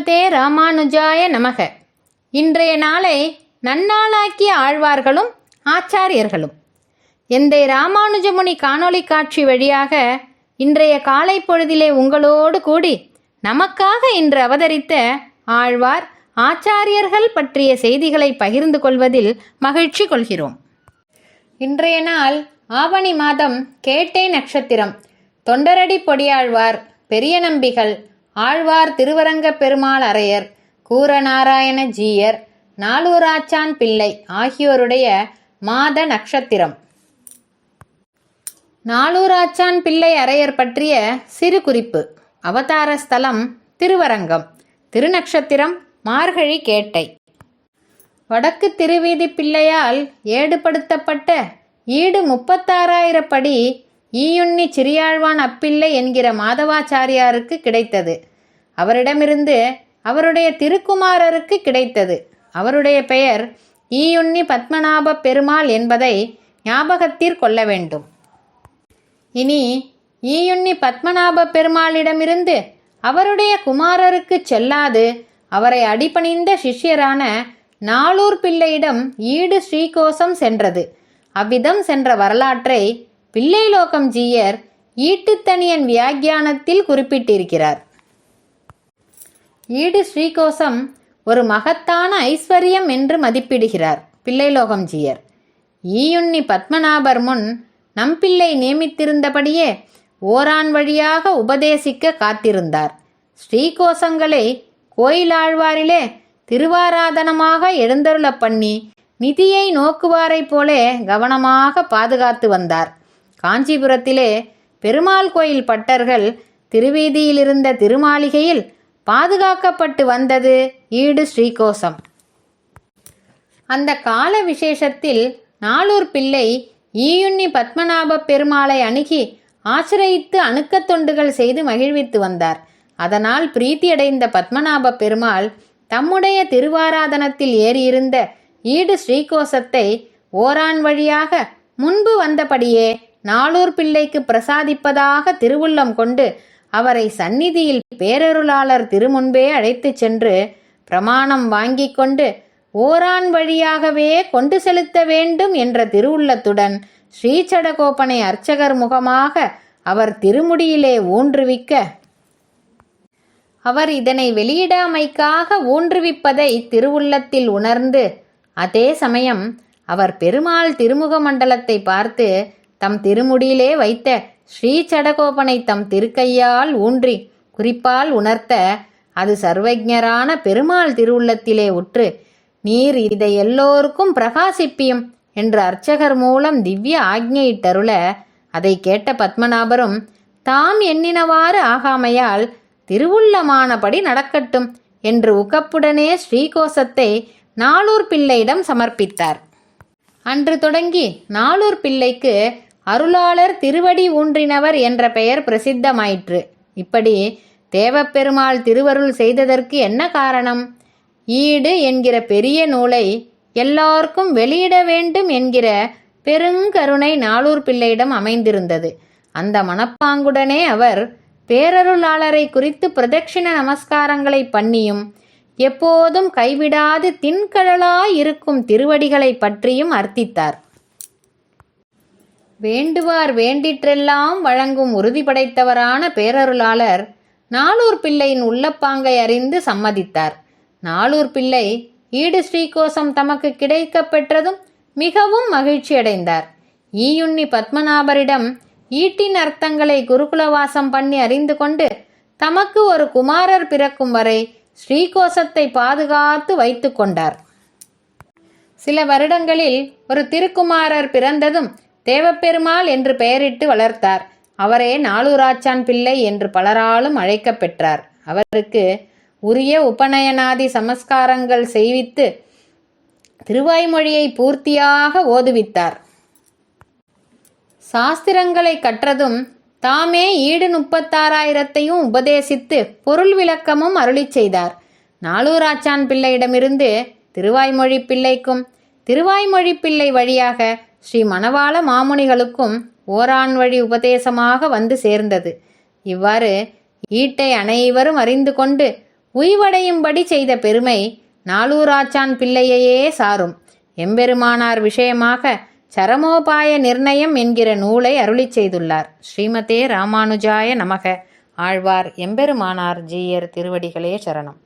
ராமானுஜாய நமக. இன்றைய நாளை நன்னாளாக்கிய ஆழ்வார்களும் ஆச்சாரியர்களும். எந்தை ராமானுஜமுனி காணொளி காட்சி வழியாக இன்றைய காலை பொழுதிலே உங்களோடு கூடி நமக்காக இன்று அவதரித்த ஆழ்வார் ஆச்சாரியர்கள் பற்றிய செய்திகளை பகிர்ந்து கொள்வதில் மகிழ்ச்சி கொள்கிறோம். இன்றைய நாள் ஆவணி மாதம் கேட்டை நட்சத்திரம். தொண்டரடி பொடியாழ்வார் பெரிய நம்பிகள் ஆழ்வார் திருவரங்க பெருமாள் அரையர் கூரநாராயண ஜீயர் நாலூராச்சான் பிள்ளை ஆகியோருடைய மாத நட்சத்திரம் நாலூராச்சான் பிள்ளை அரையர் பற்றிய சிறு குறிப்பு. அவதார ஸ்தலம் திருவரங்கம். திருநக்ஷத்திரம் மார்கழி கேட்டை. வடக்கு திருவீதி பிள்ளையால் ஏடுபடுத்தப்பட்ட ஈடு முப்பத்தாறாயிரப்படி ஈயுண்ணி சிறியாழ்வான் அப்பிள்ளை என்கிற மாதவாச்சாரியாருக்கு கிடைத்தது. அவரிடமிருந்து அவருடைய திருக்குமாரருக்கு கிடைத்தது. அவருடைய பெயர் ஈயுண்ணி பத்மநாப பெருமாள் என்பதை ஞாபகத்தில் கொள்ள வேண்டும். இனி ஈயுண்ணி பத்மநாப பெருமாளிடமிருந்து அவருடைய குமாரருக்கு செல்லாது அவரை அடிபணிந்த சிஷ்யரான நாளூர் பிள்ளையிடம் ஈடு ஸ்ரீகோசம் சென்றது. அவ்விதம் சென்ற வரலாற்றை பிள்ளைலோகம் ஜீயர் ஈட்டுத்தனியன் வியாக்கியானத்தில் குறிப்பிட்டிருக்கிறார். ஈடு ஸ்ரீகோசம் ஒரு மகத்தான ஐஸ்வர்யம் என்று மதிப்பிடுகிறார் பிள்ளைலோகம் ஜீயர். ஈயுண்ணி பத்மநாபர் முன் நம்பிள்ளை நியமித்திருந்தபடியே ஓரான் வழியாக உபதேசிக்க காத்திருந்தார். ஸ்ரீகோசங்களை கோயிலாழ்வாரிலே திருவாராதனமாக எழுந்தருளப் பண்ணி நிதியை நோக்குவாரைப் போலே கவனமாக பாதுகாத்து வந்தார். காஞ்சிபுரத்திலே பெருமாள் கோயில் பட்டர்கள் திருவீதியிலிருந்த திருமாளிகையில் பாதுகாக்கப்பட்டு வந்தது ஈடு ஸ்ரீகோசம் அந்த கால விசேஷத்தில் நாளூர் பிள்ளை ஈயுண்ணி பத்மநாப பெருமாளை அணுகி ஆசிரயித்து அணுக்கத் தொண்டுகள் செய்து மகிழ்வித்து வந்தார். அதனால் பிரீத்தியடைந்த பத்மநாப பெருமாள் தம்முடைய திருவாராதனத்தில் ஏறியிருந்த ஈடு ஸ்ரீகோசத்தை ஓரான் வழியாக முன்பு வந்தபடியே நாளூர் பிள்ளைக்கு பிரசாதிப்பதாக திருவுள்ளம் கொண்டு அவரை சந்நிதியில் பேரருளாளர் திருமுன்பே அழைத்துச் சென்று பிரமாணம் வாங்கி கொண்டு ஓரான் வழியாகவே கொண்டு செலுத்த வேண்டும் என்ற திருவுள்ளத்துடன் ஸ்ரீசடகோபனை அர்ச்சகர் முகமாக அவர் திருமுடியிலே ஊன்றுவிக்க. அவர் இதனை வெளியிடாமைக்காக ஊன்றுவிப்பதை திருவுள்ளத்தில் உணர்ந்து அதே சமயம் அவர் பெருமாள் திருமுக மண்டலத்தை பார்த்து தம் திருமுடியிலே வைத்த ஸ்ரீ சடகோபனை தம் திருக்கையால் ஊன்றி குறிப்பால் உணர்த்த அது சர்வஜரான பெருமாள் திருவுள்ளத்திலே உற்று நீர் இதை எல்லோருக்கும் பிரகாசிப்பியும் என்று அர்ச்சகர் மூலம் திவ்ய ஆக்ஞையிட்டருள அதை கேட்ட பத்மநாபரும் தாம் எண்ணினவாறு ஆகாமையால் திருவுள்ளமானபடி நடக்கட்டும் என்று உகப்புடனே ஸ்ரீகோசத்தை நாளூர் பிள்ளையிடம் சமர்ப்பித்தார். அன்று தொடங்கி நாளூர் பிள்ளைக்கு அருளாளர் திருவடி ஊன்றினவர் என்ற பெயர் பிரசித்தமாயிற்று. இப்படி தேவப்பெருமாள் திருவருள் செய்ததற்கு என்ன காரணம்? ஈடு என்கிற பெரிய நூலை எல்லாருக்கும் வெளியிட வேண்டும் என்கிற பெருங்கருணை நாளூர் பிள்ளையிடம் அமைந்திருந்தது. அந்த மனப்பாங்குடனே அவர் பேரருளாளரை குறித்து பிரதட்சிண நமஸ்காரங்களை பண்ணியும் எப்போதும் கைவிடாது தின்கழலாயிருக்கும் திருவடிகளை பற்றியும் அர்த்தித்தார். வேண்டுவார் வேண்டிற்றெல்லாம் வழங்கும் உறுதி படைத்தவரான பேரருளாளர் நாளூர் பிள்ளையின் உள்ளப்பாங்கை அறிந்து சம்மதித்தார். நாளூர் பிள்ளை ஈடு ஸ்ரீகோசம் தமக்கு கிடைக்கப் பெற்றதும் மிகவும் மகிழ்ச்சியடைந்தார் ஈயுண்ணி பத்மநாபரிடம் ஈட்டின் அர்த்தங்களை குருகுலவாசம் பண்ணி அறிந்து கொண்டு தமக்கு ஒரு குமாரர் பிறக்கும் வரை ஸ்ரீகோசத்தை பாதுகாத்து வைத்து கொண்டார். சில வருடங்களில் ஒரு திருக்குமாரர் பிறந்ததும் தேவப்பெருமாள் என்று பெயரிட்டு வளர்த்தார். அவரே நாளூராச்சான் பிள்ளை என்று பலராலும் அழைக்கப் பெற்றார் அவருக்கு உரிய உபநயனாதி சமஸ்காரங்கள் செய்வித்து திருவாய்மொழியை பூர்த்தியாக ஓதுவித்தார். சாஸ்திரங்களை கற்றதும் தாமே ஈடு முப்பத்தாறாயிரத்தையும் உபதேசித்து பொருள் விளக்கமும் அருளிச் செய்தார். நாளூராச்சான் பிள்ளையிடமிருந்து திருவாய்மொழி பிள்ளைக்கும் திருவாய்மொழி பிள்ளை வழியாக ஸ்ரீ மணவாள மாமுனிகளுக்கும் ஓரான் வழி உபதேசமாக வந்து சேர்ந்தது. இவ்வாறு ஈட்டை அனைவரும் அறிந்து கொண்டு உய்வடையும்படி செய்த பெருமை நாளூராச்சான் பிள்ளையையே சாரும். எம்பெருமானார் விஷயமாக சரமோபாய நிர்ணயம் என்கிற நூலை அருளிச் செய்துள்ளார். ஸ்ரீமதே ராமானுஜாய நமக. ஆழ்வார் எம்பெருமானார் ஜீயர் திருவடிகளே சரணம்.